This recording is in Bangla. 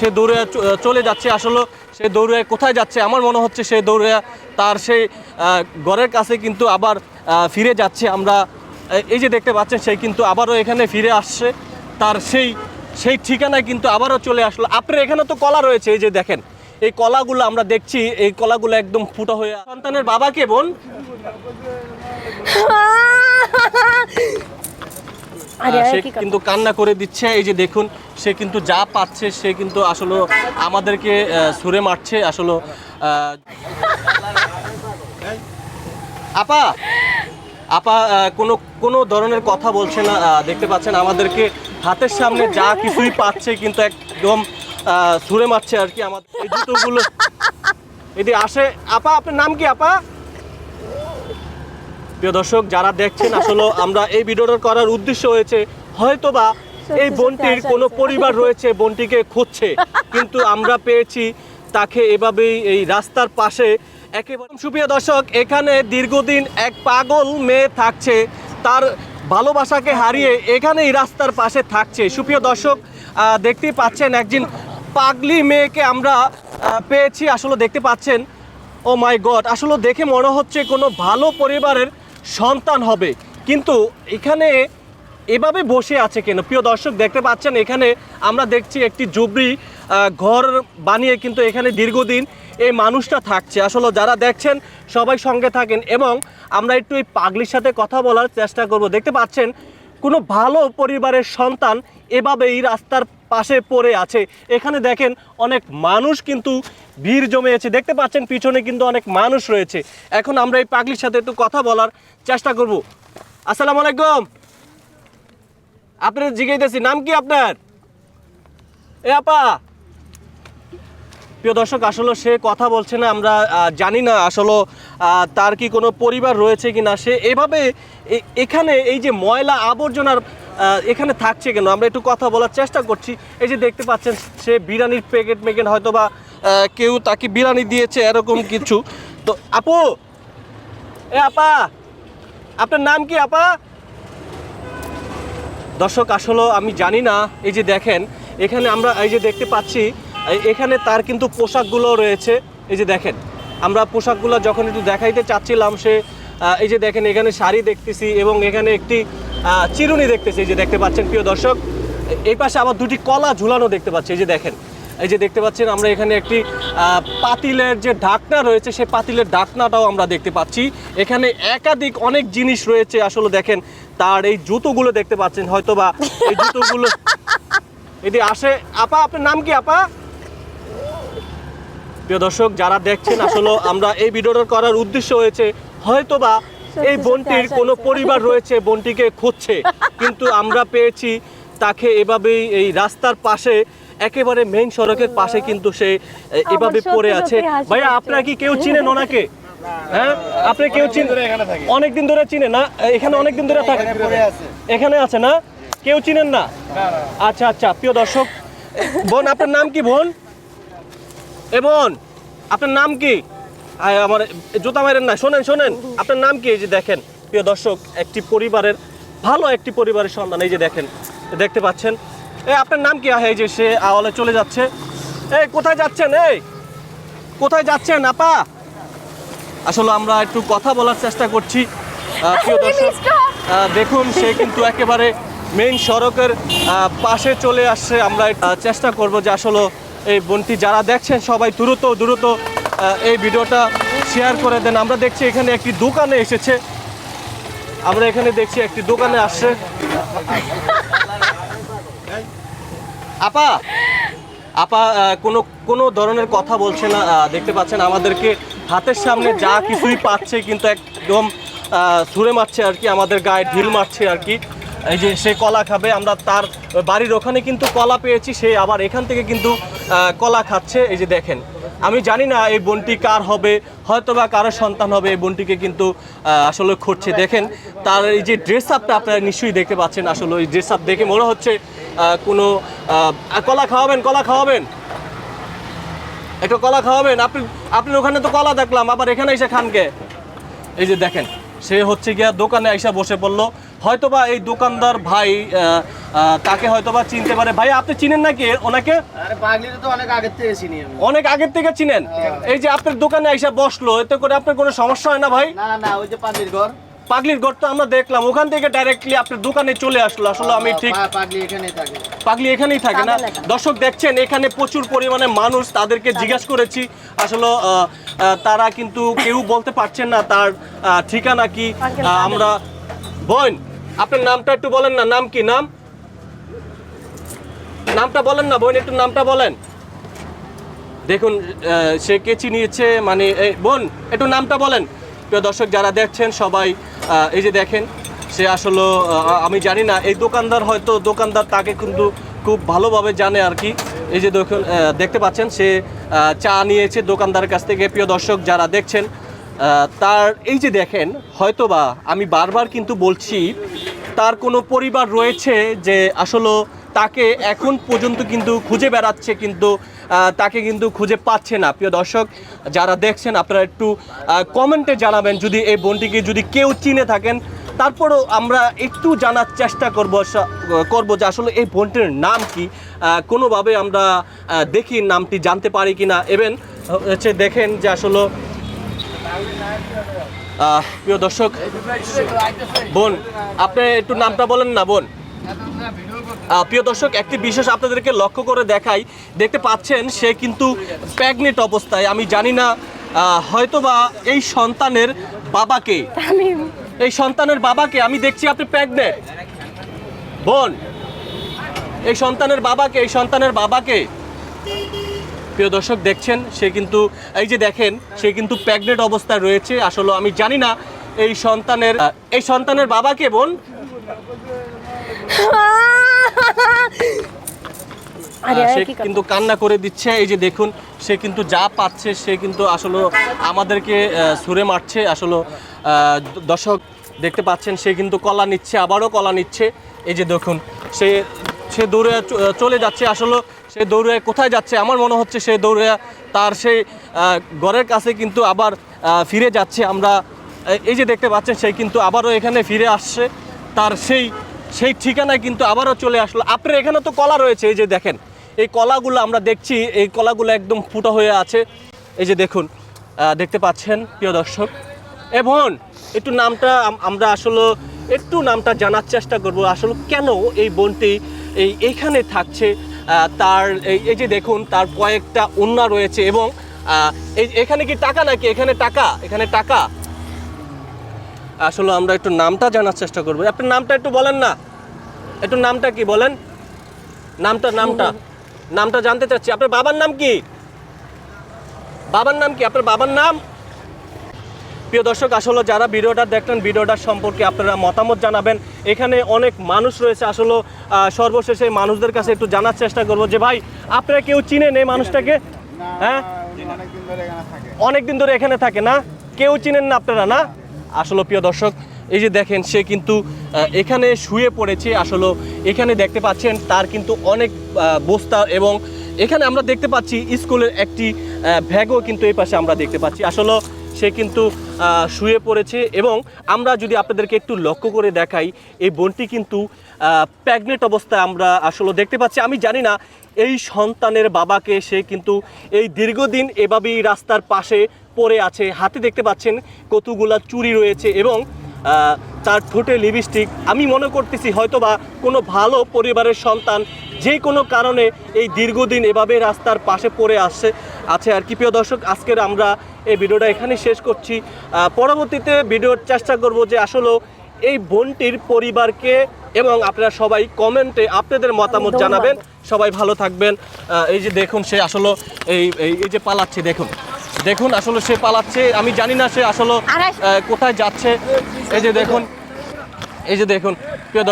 সে দৌড়ে চলে যাচ্ছে। আসলে সে দৌড়ে কোথায় যাচ্ছে? আমার মনে হচ্ছে সে দৌড়ে তার সেই ঘরের কাছে কিন্তু আবার ফিরে যাচ্ছে। আমরা এই- যে দেখতে পাচ্ছেন সে কিন্তু আবারও এখানে ফিরে আসছে। তার সেই সেই ঠিকানায় কিন্তু আবারও চলে আসলো। আপনার এখানে তো কলা রয়েছে এই যে দেখেন। এই কলাগুলো আমরা দেখছি এই কলাগুলো একদম ফুটো হয়ে সন্তানের বাবা কে বোন? সে কিন্তু কান্না করে দিচ্ছে। এই যে দেখুন সে কিন্তু যা পাচ্ছে, সে কিন্তু আসলে আমাদেরকে ছুঁড়ে মারছে আসলে আপা আপা কোনো কোনো ধরনের কথা বলছে না দেখতে পাচ্ছেন আমাদেরকে হাতের সামনে যা কিছুই পাচ্ছে, কিন্তু একদম ছুঁড়ে মারছে আর কি আমাদের এই জুতোগুলো। এদি আসে, আপা, আপনার নাম কি, আপা? প্রিয় দর্শক, যারা দেখছেন আসলে আমরা এই ভিডিওটা করার উদ্দেশ্য হয়েছে, হয়তোবা এই বোনটির কোনো পরিবার রয়েছে বোনটিকে খুঁজছে। কিন্তু আমরা পেয়েছি তাকে এভাবেই এই রাস্তার পাশে। একেবারে সুপ্রিয় দর্শক এখানে দীর্ঘদিন এক পাগল মেয়ে থাকছে। তার ভালোবাসাকে হারিয়ে এখানেই রাস্তার পাশে থাকছে। সুপ্রিয় দর্শক দেখতেই পাচ্ছেন একজন পাগলি মেয়েকে আমরা পেয়েছি। আসলে দেখতে পাচ্ছেন ও মাই গড আসলে দেখে মনে হচ্ছে কোনো ভালো পরিবারের সন্তান হবে। কিন্তু এখানে এভাবে বসে আছে কেন? প্রিয় দর্শক, দেখতে পাচ্ছেন এখানে আমরা দেখছি একটি জুবরি ঘর বানিয়ে কিন্তু এখানে দীর্ঘদিন এই মানুষটা থাকছে। আসলে যারা দেখছেন, সবাই সঙ্গে থাকেন এবং আমরা একটু এই পাগলির সাথে কথা বলার চেষ্টা করব। দেখতে পাচ্ছেন, কোনো ভালো পরিবারের সন্তান এভাবে এই রাস্তার পাশে পড়ে আছে। এখানে দেখেন, অনেক মানুষ কিন্তু ভিড় জমেছে দেখতে পাচ্ছেন, পিছনে কিন্তু অনেক মানুষ রয়েছে। এখন আমরা এই পাগলির সাথে একটু কথা বলার চেষ্টা করব। আসসালামু আলাইকুম। আপনার জিজ্ঞাসি নাম কি আপনার? এ আপা! প্রিয় দর্শক, আসলে সে কথা বলছে না, আমরা জানি না আসলে তার কি কোনো পরিবার রয়েছে কি না সে এভাবে এখানে এই যে ময়লা আবর্জনার এখানে থাকছে কেন? আমরা একটু কথা বলার চেষ্টা করছি। এই যে দেখতে পাচ্ছেন, সে বিরিয়ানির প্যাকেট মেকেট হয়তো বা কেউ তাকে বিরিয়ানি দিয়েছে, এরকম কিছু। তো, আপু! এ আপা! আপনার নাম কি আপা? দর্শক, আসলে আমি জানি না, এই যে দেখেন, এখানে আমরা এই যে দেখতে পাচ্ছি এখানে তার কিন্তু পোশাকগুলো রয়েছে। এই যে দেখেন, আমরা পোশাকগুলো যখন একটু দেখাইতে চাচ্ছিলাম, সে এই যে দেখেন, এখানে শাড়ি দেখতেছি এবং এখানে একটি চিরুনি দেখতেছি যে দেখতে পাচ্ছেন প্রিয় দর্শক। এই পাশে আবার দুটি কলা ঝুলানো দেখতে পাচ্ছি, এই যে দেখেন। এই যে দেখতে পাচ্ছেন আমরা এখানে একটি পাতিলের যে ঢাকনা রয়েছে সেই পাতিলের ঢাকনাটাও আমরা দেখতে পাচ্ছি। এখানে একাধিক অনেক জিনিস রয়েছে আসলে দেখেন তার এই জুতোগুলো দেখতে পাচ্ছেন হয়তো বা এই জুতোগুলো এদি আসে আপা আপনার নাম কি আপা? প্রিয় দর্শক যারা দেখছেন আসলে আমরা এই ভিডিওটা করার উদ্দেশ্য হয়েছে হয়তোবা এই সত্যি বোনটির কোনো পরিবার রয়েছে বোনটিকে খুঁজছে। কিন্তু আমরা পেয়েছি তাকে এভাবেই এই রাস্তার পাশে একেবারে মেইন সড়কের পাশে কিন্তু সে এভাবে পড়ে আছে। ভাইয়া। আপনারা কি কেউ চিনেন ওনাকে? হ্যাঁ? আপনি কেউ চিনেন অনেকদিন ধরে চিনে না? এখানে অনেকদিন ধরে থাকে এখানে আছে। না? কেউ চিনেন না? আচ্ছা আচ্ছা প্রিয় দর্শক বোন আপনার নাম কি বোন? এ বোন আপনার নাম কি? আমার জুতা মারেন না শোনেন শোনেন। আপনার নাম কি? এই যে দেখেন প্রিয় দর্শক একটি পরিবারের ভালো একটি পরিবারের সন্তান এই যে দেখেন দেখতে পাচ্ছেন। এই আপনার নাম কি? আহ এই যে সে আওয়ালে চলে যাচ্ছে। এই কোথায় যাচ্ছেন? এই কোথায় যাচ্ছেন আপা? আসলে আমরা একটু কথা বলার চেষ্টা করছি। আহ, প্রিয় দর্শক দেখুন সে কিন্তু একেবারে মেইন সড়কের পাশে চলে আসছে। আমরা চেষ্টা করব যে আসলে এই বোনটি যারা দেখছেন সবাই দ্রুত দ্রুত এই ভিডিওটা শেয়ার করে দেন। আমরা দেখছি এখানে একটি দোকানে এসেছে। আমরা এখানে দেখছি একটি দোকানে আসছে। আপা আপা কোনো কোনো ধরনের কথা বলছে না দেখতে পাচ্ছেন আমাদেরকে হাতের সামনে যা কিছুই পাচ্ছে কিন্তু একদম সুরে মারছে আর কি, আমাদের গায়ে ঢিল মারছে আর কি। এই যে সে কলা খাবে, আমরা তার বাড়ির ওখানে কিন্তু কলা পেয়েছি, সে আবার এখান থেকে কিন্তু কলা খাচ্ছে। এই যে দেখেন আমি জানি না এই বোনটি কার হবে হয়তো বা কারও সন্তান হবে, এই বোনটিকে কিন্তু আসলে খুঁজছে। দেখেন, তার এই যে ড্রেস আপটা আপনারা নিশ্চয়ই দেখতে পাচ্ছেন, আসলে ওই ড্রেস আপ দেখে মনে হচ্ছে কোনো কলা খাওয়াবেন কলা খাওয়াবেন? একটু কলা খাওয়াবেন? আপনি আপনার ওখানে তো কলা দেখলাম, আবার এখানে এসে খানকে। এই যে দেখেন, সে হচ্ছে গিয়া দোকানে এসে বসে পড়ল। হয়তোবা এই দোকানদার ভাই তাকে হয়তোবা চিনতে পারে। ভাই আপনি চিনেন নাকি ওনাকে? আরে অনেক আগের থেকে চিনি আমি। অনেক আগের থেকে চিনেন? এই যে আপনার দোকানে এসে বসল এতে করে আপনার কোনো সমস্যা হয় না ভাই? না না ওই যে পাগলির ঘর। পাগলির ঘর তো আমরা দেখলাম। ওখান থেকে ডাইরেক্টলি আপনার দোকানে চলে আসলো। আসলে আমি ঠিক পাগলি এখানেই থাকে। পাগলি এখানেই থাকে না? দর্শক দেখছেন এখানে প্রচুর পরিমাণে মানুষ তাদেরকে জিজ্ঞাসা করেছি। আসলে তারা কিন্তু কেউ বলতে পারছেন না তার ঠিকানা কি। আমরা বোন আপনার নামটা একটু বলেন না, নাম কি, নাম? নামটা বলেন না, বোন, একটু নামটা বলেন। দেখুন সে কে চিনিয়েছে মানে বোন, একটু নামটা বলেন। প্রিয় দর্শক, যারা দেখছেন, সবাই এই যে দেখেন, সে আসলে আমি জানি না, এই দোকানদার হয়তো, দোকানদার তাকে কিন্তু খুব ভালোভাবে জানে আর কি। এই যে দেখুন দেখতে পাচ্ছেন, সে চা নিয়েছে দোকানদারের কাছ থেকে। প্রিয় দর্শক, যারা দেখছেন তার, এই যে দেখেন, হয়তোবা আমি বারবার কিন্তু বলছি তার কোনো পরিবার রয়েছে যে আসলে তাকে এখন পর্যন্ত কিন্তু খুঁজে বেড়াচ্ছে কিন্তু তাকে কিন্তু খুঁজে পাচ্ছে না। প্রিয় দর্শক, যারা দেখছেন আপনারা একটু কমেন্টে জানাবেন যদি এই বোনটিকে যদি কেউ চিনে থাকেন। তারপরেও আমরা একটু জানার চেষ্টা করব করব যে আসলে এই বোনটির নাম কি কোনোভাবে আমরা দেখি নামটি জানতে পারি কি না এবং হচ্ছে দেখেন যে আসলে প্রিয় দর্শক, বোন, আপনি একটু নামটা বলেন না, বোন। প্রিয় দর্শক, একটি বিশেষ আপনাদেরকে লক্ষ্য করে দেখাই। দেখতে পাচ্ছেন, সে কিন্তু প্যাগনেট অবস্থায়। আমি জানি না হয়তোবা এই সন্তানের বাবাকে, এই সন্তানের বাবাকে আমি দেখছি আপনি প্যাগনেট বোন, এই সন্তানের বাবাকে, এই সন্তানের বাবাকে প্রিয় দর্শক দেখছেন সে কিন্তু এই যে দেখেন সে কিন্তু প্যাগনেট অবস্থায় রয়েছে। আসলে আমি জানি না এই সন্তানের এই সন্তানের বাবাকে বোন? আরে সে কিন্তু কান্না করে দিচ্ছে। এই যে দেখুন সে কিন্তু যা পাচ্ছে সে কিন্তু আসলে আমাদেরকে ছুঁড়ে মারছে। আসলে দর্শক দেখতে পাচ্ছেন সে কিন্তু কলা নিচ্ছে আবারও কলা নিচ্ছে। এই যে দেখুন সে সে দূরে চলে যাচ্ছে। আসলে সে দৌড়ে কোথায় যাচ্ছে? আমার মনে হচ্ছে সে দৌড়ে তার সেই ঘরের কাছে কিন্তু আবার ফিরে যাচ্ছে। আমরা এই- যে দেখতে পাচ্ছেন, সে কিন্তু আবারও এখানে ফিরে আসছে। তার সেই সেই ঠিকানায় কিন্তু আবারও চলে আসলো। আপনার এখানে তো কলা রয়েছে, এই যে দেখেন। এই কলাগুলো আমরা দেখছি, এই কলাগুলো একদম ফুটো হয়ে আছে। এই যে দেখুন দেখতে পাচ্ছেন, প্রিয় দর্শক। এ বোন, একটু নামটা আমরা আসলে একটু নামটা জানার চেষ্টা করব। আসলে কেন এই বোনটি এই এইখানে থাকছে? তার এই যে দেখুন, তার কয়েকটা ওন্না রয়েছে এবং এখানে কি টাকা নাকি? এখানে টাকা এখানে টাকা। আসলে আমরা একটু নামটা জানার চেষ্টা করব। আপনার নামটা একটু বলেন না। একটু নামটা কি বলেন? নামটা নামটা। নামটা জানতে চাচ্ছি। আপনার বাবার নাম কি? বাবার নাম কি? আপনার বাবার নাম? প্রিয় দর্শক আসলে যারা ভিডিওটা দেখলেন ভিডিওটার সম্পর্কে আপনারা মতামত জানাবেন। এখানে অনেক মানুষ রয়েছে। আসলে সর্বশেষে মানুষদের কাছে একটু জানার চেষ্টা করব যে ভাই আপনারা কেউ চিনেন এই মানুষটাকে? হ্যাঁ? অনেক দিন ধরে এখানে থাকে। না? কেউ চিনেন না আপনারা না? আসলে প্রিয় দর্শক এই যে দেখেন সে কিন্তু এখানে শুয়ে পড়েছে। আসলে এখানে দেখতে পাচ্ছেন তার কিন্তু অনেক বস্তা এবং এখানে আমরা দেখতে পাচ্ছি স্কুলের একটি ভ্যাগও কিন্তু এই পাশে আমরা দেখতে পাচ্ছি। আসলে সে কিন্তু শুয়ে পড়েছে এবং আমরা যদি আপনাদেরকে একটু লক্ষ্য করে দেখাই, এই বোনটি কিন্তু প্যাগনেট অবস্থায় আমরা আসলে দেখতে পাচ্ছি। আমি জানি না, এই সন্তানের বাবাকে সে কিন্তু এই দীর্ঘদিন এভাবেই রাস্তার পাশে পড়ে আছে। হাতে দেখতে পাচ্ছেন কতগুলা চুরি রয়েছে এবং তার ঠোঁটে লিপস্টিক আমি মনে করতেছি হয়তোবা কোনো ভালো পরিবারের সন্তান যে কোনো কারণে এই দীর্ঘদিন এভাবে রাস্তার পাশে পড়ে আসছে আছে আর কি। প্রিয় দর্শক আজকের আমরা এই ভিডিওটা এখানে শেষ করছি। পরবর্তীতে ভিডিওর চেষ্টা করব যে আসলে এই বোনটির পরিবারকে এবং আপনারা সবাই কমেন্টে আপনাদের মতামত জানাবেন। সবাই ভালো থাকবেন। এই যে দেখুন সে আসলে এই এই- এই যে পালাচ্ছে দেখুন। দেখুন আসলে সে পালাচ্ছে আমি জানি না সে আসলে আহ, কোথায় যাচ্ছে। এই যে দেখুন এই যে দেখুন প্রিয়